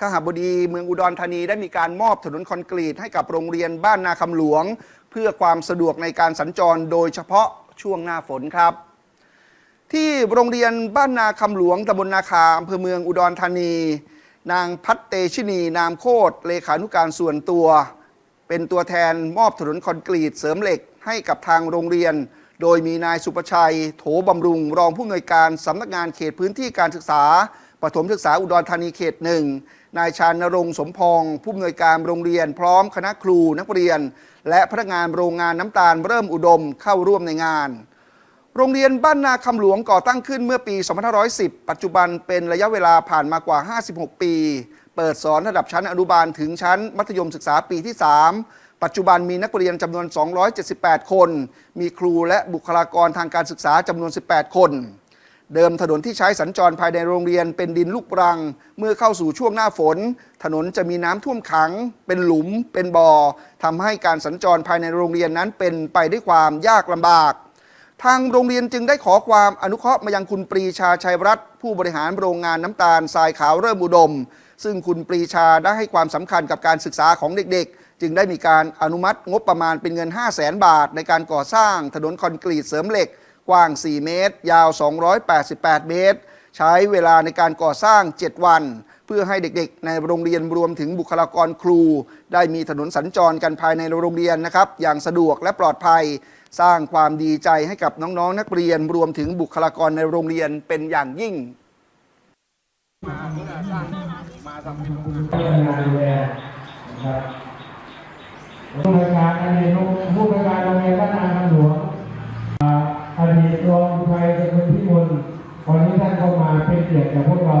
ขหบดีเมืองอุดรธานีได้มีการมอบถนนคอนกรีตให้กับโรงเรียนบ้านนาคำหลวง เพื่อความสะดวกในการสัญจรโดยเฉพาะช่วงหน้าฝนครับ ที่โรงเรียนบ้านนาคำหลวงตำบลนาคาอำเภอเมืองอุดรธานี นางพัฒเตชินี นามโคตรเลขานุการส่วนตัว เป็นตัวแทนมอบถนนคอนกรีตเสริมเหล็กให้กับทางโรงเรียน โดยมีนายสุประชัย โถบำรุง รองผู้อำนวยการสำนักงานเขตพื้นที่การศึกษา ปฐมศึกษาอุดรธานีเขตหนึ่งนายชานรงสมพองผู้อำนวยการโรงเรียน พร้อมคณะครูนักเรียน และพนักงานโรงงานน้ำตาลเริ่มอุดมเข้าร่วมในงาน โรงเรียนบ้านนาคำหลวงก่อตั้งขึ้นเมื่อปี 2510 ปัจจุบันเป็นระยะเวลาผ่านมากว่า 56 ปี เปิดสอนระดับชั้นอนุบาลถึงชั้นมัธยมศึกษาปีที่ 3 ปัจจุบันมีนักเรียนจำนวน 278 คน มีครูและบุคลากรทางการศึกษาจำนวน 18 คน เดิมถนนที่ใช้สัญจรภายในโรงเรียนเป็นดินลูกรัง เมื่อเข้าสู่ช่วงหน้าฝน ถนนจะมีน้ำท่วมขัง เป็นหลุม เป็นบ่อทำให้การสัญจรภายในโรงเรียนนั้นเป็นไปด้วยความยากลำบาก ทางโรงเรียนจึงได้ขอความอนุเคราะห์มายังคุณปรีชาชัยรัตน์ผู้บริหารโรงงานน้ำตาลทรายขาวเริ่มอุดม ซึ่งคุณปรีชาได้ให้ความสำคัญกับการศึกษาของเด็กๆ จึงได้มีการอนุมัติงบประมาณเป็นเงิน 5 0 0แสนบาท ในการก่อสร้างถนนคอนกรีตเสริมเหล็ก กว้าง 4 เมตร ยาว 288 เมตร ใช้เวลาในการก่อสร้าง 7 วัน เพื่อให้เด็กๆ ในโรงเรียนรวมถึงบุคลากรครู ได้มีถนนสัญจรกันภายในโรงเรียนนะครับ อย่างสะดวกและปลอดภัย สร้างความดีใจให้กับน้องๆ นักเรียนรวมถึงบุคลากรในโรงเรียนเป็นอย่างยิ่งที่ทำงานดูแลนะครับผู้บริการอดีตผู้บ รองไทัยเป็นพิมลวันนี้ท่านเข้ามาเป็นเกียรติกับพวกเรา